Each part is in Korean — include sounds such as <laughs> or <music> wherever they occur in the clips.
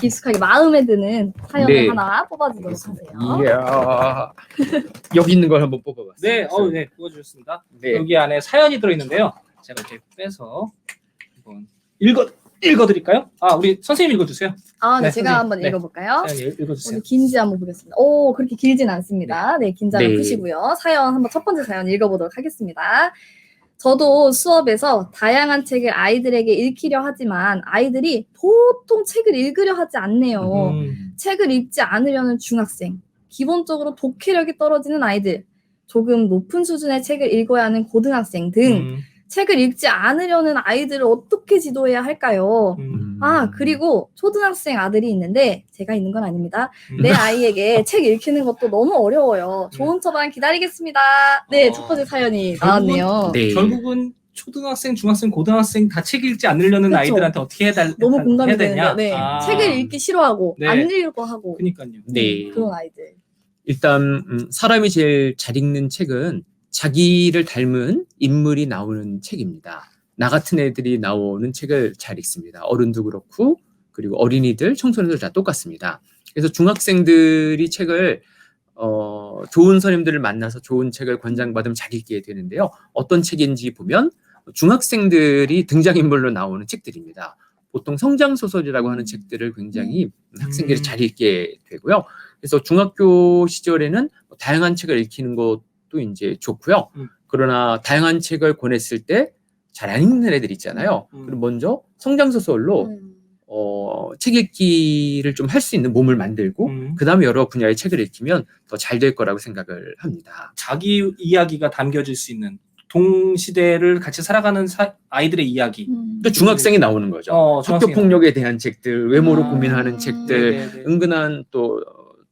깊숙하게 마음에 드는 사연을 네. 하나 뽑아주도록 하세요. 이야. 여기 있는 걸 한번 뽑아봤어요. 네, 어, 네, 뽑아주셨습니다. 네. 여기 안에 사연이 들어있는데요. 제가 이렇게 빼서 한번 읽어 읽어드릴까요? 아, 우리 선생님 읽어주세요. 아, 네, 네, 제가 선생님. 한번 네. 읽어볼까요? 사연 읽- 읽어주세요. 오늘 긴지 한번 보겠습니다. 오, 그렇게 길진 않습니다. 네, 긴장을 네. 푸시고요. 사연 한번 첫 번째 사연 읽어보도록 하겠습니다. 저도 수업에서 다양한 책을 아이들에게 읽히려 하지만 아이들이 보통 책을 읽으려 하지 않네요. 음, 책을 읽지 않으려는 중학생, 기본적으로 독해력이 떨어지는 아이들, 조금 높은 수준의 책을 읽어야 하는 고등학생 등 음, 책을 읽지 않으려는 아이들을 어떻게 지도해야 할까요? 음, 아, 그리고 초등학생 아들이 있는데 제가 있는 건 아닙니다. 음. 내 아이에게 책 읽히는 것도 너무 어려워요. 좋은 처방 기다리겠습니다. 네, 어, 첫 번째 사연이 결국은- 나왔네요. 네. 결국은 초등학생, 중학생, 고등학생 다 책 읽지 않으려는 그쵸. 아이들한테 어떻게 해달, 너무 공감이 해야 되냐? 되는데, 네. 아, 책을 읽기 싫어하고 네. 안 읽고 하고 그니까요. 네. 음, 그런 아이들. 일단 음, 사람이 제일 잘 읽는 책은 자기를 닮은 인물이 나오는 책입니다. 나 같은 애들이 나오는 책을 잘 읽습니다. 어른도 그렇고 그리고 어린이들, 청소년들 다 똑같습니다. 그래서 중학생들이 책을 어, 좋은 선생님들을 만나서 좋은 책을 권장받으면 잘 읽게 되는데요. 어떤 책인지 보면 중학생들이 등장인물로 나오는 책들입니다. 보통 성장 소설이라고 하는 책들을 굉장히 학생들이 음. 잘 읽게 되고요. 그래서 중학교 시절에는 뭐 다양한 책을 읽히는 것 도 이제 좋고요. 음. 그러나 다양한 책을 권했을 때 잘 안 읽는 애들 있잖아요. 음. 그럼 먼저 성장 소설로 음. 어, 책 읽기를 좀 할 수 있는 몸을 만들고 음. 그 다음에 여러 분야의 책을 읽히면 더 잘 될 거라고 생각을 합니다. 자기 이야기가 담겨질 수 있는 동시대를 같이 살아가는 사- 아이들의 이야기. 음. 또 중학생이 나오는 거죠. 어, 학교 폭력에 대한 책들, 외모로 아. 고민하는 책들, 네, 네, 네. 은근한 또,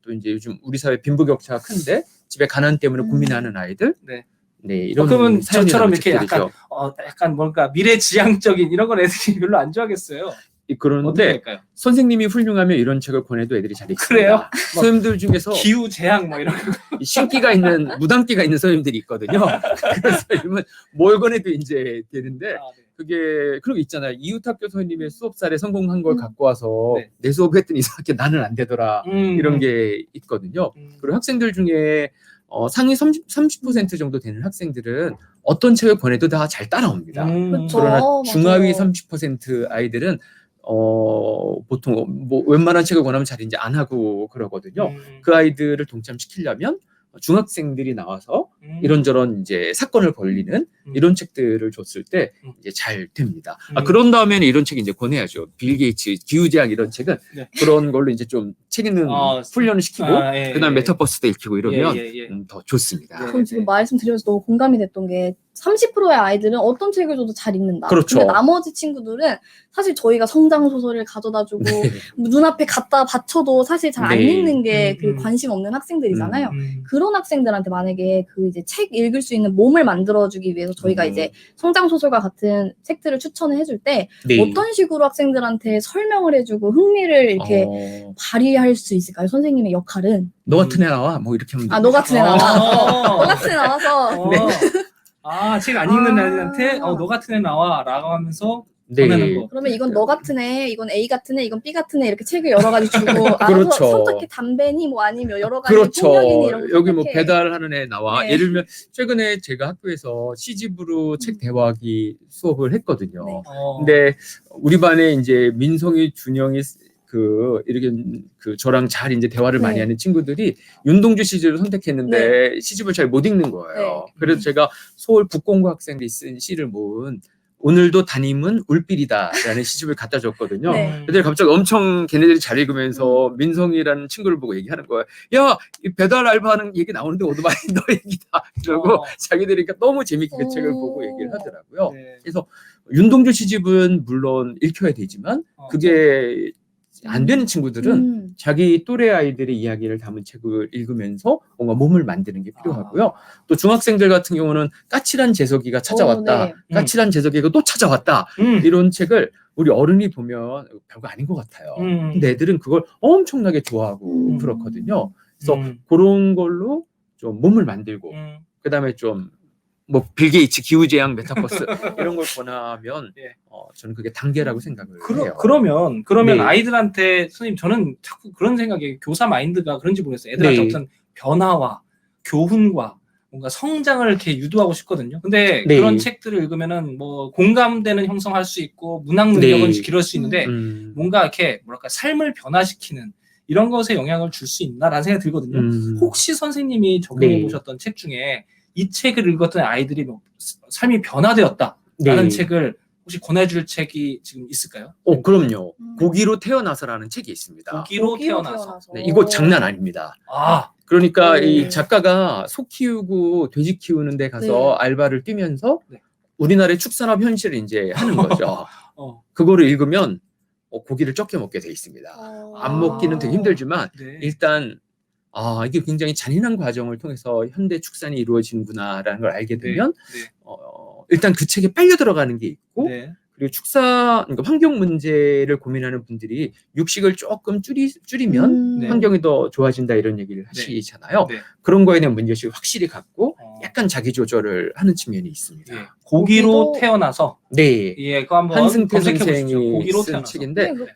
또 이제 요즘 우리 사회 빈부격차가 큰데 집에 가난 때문에 음. 고민하는 아이들. 네. 네, 이런 어, 그러면 사연이 저처럼 나오는 이렇게 책들이죠. 약간 어, 약간 뭔가 미래지향적인 이런 건 애들이 별로 안 좋아하겠어요. 그런데? 선생님이 훌륭하면 이런 책을 권해도 애들이 잘 읽습니다. 그래요? 선생님들 중에서 <laughs> 기후 재앙 뭐 이런 거. 신기가 있는 무당기가 있는 선생님들이 있거든요. <laughs> 그런 선생님은 뭘 권해도 이제 되는데 아, 네. 그게 그런 거 있잖아요. 이웃 학교 선생님의 수업사례 성공한 걸 음. 갖고 와서 네. 내 수업 했더니 이상하게 나는 안 되더라 음, 이런 음, 게 있거든요. 음. 그리고 학생들 중에 어, 상위 30, 30% 정도 되는 학생들은 어떤 책을 권해도 다 잘 따라옵니다. 음. 그러나 어, 중하위 맞아요. 30% 아이들은 어, 보통 뭐 웬만한 책을 권하면 잘 이제 안 하고 그러거든요. 음. 그 아이들을 동참시키려면 중학생들이 나와서 음. 이런저런 이제 사건을 벌리는 음. 이런 책들을 줬을 때 음. 이제 잘 됩니다. 아, 음. 그런 다음에는 이런 책 이제 권해야죠. 빌 게이츠, 기후제약 이런 책은 네. 그런 걸로 이제 좀 책 읽는 아, 훈련을 시키고 아, 예, 그다음 예. 메타버스도 읽히고 이러면 예, 예, 예. 음, 더 좋습니다. 네. 그럼 지금 말씀드려서 너무 공감이 됐던 게 30%의 아이들은 어떤 책을 줘도 잘 읽는다. 그렇죠. 근데 나머지 친구들은 사실 저희가 성장 소설을 가져다 주고 눈앞에 갖다 바쳐도 사실 잘안 네. 읽는 게그 음, 음. 관심 없는 학생들이잖아요. 음. 그런 학생들한테 만약에 그 이제 책 읽을 수 있는 몸을 만들어주기 위해서 저희가 음. 이제 성장 소설과 같은 책들을 추천을 해줄 때 네. 어떤 식으로 학생들한테 설명을 해주고 흥미를 이렇게 어, 발휘할 수 있을까요? 선생님의 역할은 너 같은 애 나와 뭐 이렇게 하면 아 너 같은 애 나와 어. 너 같은 애 나와서 어. 아, 책 안 읽는 아. 애들한테 어, 너 같은 애 나와 라고 하면서 네. 그러면 이건 너 같은 애, 이건 A 같은 애, 이건 B 같은 애 이렇게 책을 여러 가지 주고 <laughs> 아, 그렇죠. 서- 선택해 담배니 뭐 아니면 여러 가지 그렇죠. 폭력이니 이런 거 여기 뭐 선택해. 배달하는 애 나와. 네. 예를 들면 최근에 제가 학교에서 시집으로 책 대화하기 수업을 했거든요. 네. 어. 근데 우리 반에 이제 민성이, 준영이 그 이렇게 그 저랑 잘 이제 대화를 많이 네. 하는 친구들이 윤동주 시집을 선택했는데 시집을 잘 못 읽는 거예요. 네. 그래서 제가 서울 북공고 학생들이 쓴 시를 모은 오늘도 담임은 울빌이다라는 <laughs> 시집을 갖다 줬거든요. 네. 애들이 갑자기 엄청 걔네들이 잘 읽으면서 민성이라는 친구를 보고 얘기하는 거예요. 야, 이 배달 알바하는 얘기 나오는데 오토바이 <laughs> 너 얘기다. 이러고 어. 자기들이 그러니까 너무 재밌게 그 책을 오. 보고 얘기를 하더라고요. 네. 윤동주 시집은 물론 읽혀야 되지만 어. 그게 안 되는 친구들은 음. 자기 또래 아이들의 이야기를 담은 책을 읽으면서 뭔가 몸을 만드는 게 필요하고요. 또 중학생들 같은 경우는 까칠한 재석이가 찾아왔다. 어, 네. 까칠한 재석이가 또 찾아왔다. 음. 이런 책을 우리 어른이 보면 별거 아닌 것 같아요. 음. 근데 애들은 그걸 엄청나게 좋아하고 음. 그렇거든요. 그래서 음. 그런 걸로 좀 몸을 만들고 음. 그다음에 좀 뭐 빌 게이츠 기후재앙 메타버스 <laughs> 이런 걸 권하면 예. 어, 저는 그게 단계라고 생각을 그러, 해요. 그러면 그러면 네. 아이들한테 선생님 저는 자꾸 그런 생각이 교사 마인드가 그런지 모르겠어요. 애들한테 네. 어떤 변화와 교훈과 뭔가 성장을 이렇게 유도하고 싶거든요. 근데 네. 그런 책들을 읽으면은 뭐 공감대는 형성할 수 있고 문학 능력은 네. 기를 수 있는데 음, 뭔가 이렇게 뭐랄까 삶을 변화시키는 이런 것에 영향을 줄 수 있나라는 생각이 들거든요. 음, 혹시 선생님이 적용해 네. 보셨던 책 중에 이 책을 읽었던 아이들이 뭐 삶이 변화되었다라는 네. 책을 혹시 권해줄 책이 지금 있을까요? 어, 그럼요. 음. 고기로 태어나서라는 책이 있습니다. 고기로 고기로 태어나서. 네, 이거 장난 아닙니다. 아, 그러니까 오. 이 작가가 소 키우고 돼지 키우는 데 가서 네. 알바를 뛰면서 네. 우리나라의 축산업 현실을 이제 하는 거죠. <laughs> 어, 그거를 읽으면 어, 고기를 적게 먹게 돼 있습니다. 어. 안 먹기는 되게 힘들지만 네. 일단 아 이게 굉장히 잔인한 과정을 통해서 현대 축산이 이루어지는구나라는 걸 알게 되면 네. 어, 일단 그 책에 빨려 들어가는 게 있고 네. 그리고 축사 그러니까 환경 문제를 고민하는 분들이 육식을 조금 줄이, 줄이면 음. 네. 환경이 더 좋아진다 이런 얘기를 하시잖아요. 네. 그런 거에 대한 문제의식을 확실히 갖고 어, 약간 자기 조절을 하는 측면이 있습니다. 예. 고기로 고기도- 태어나서 네. 예, 그거 한번 한승태. 선생이 고기로 쓴 태어나서. 책인데 네, 그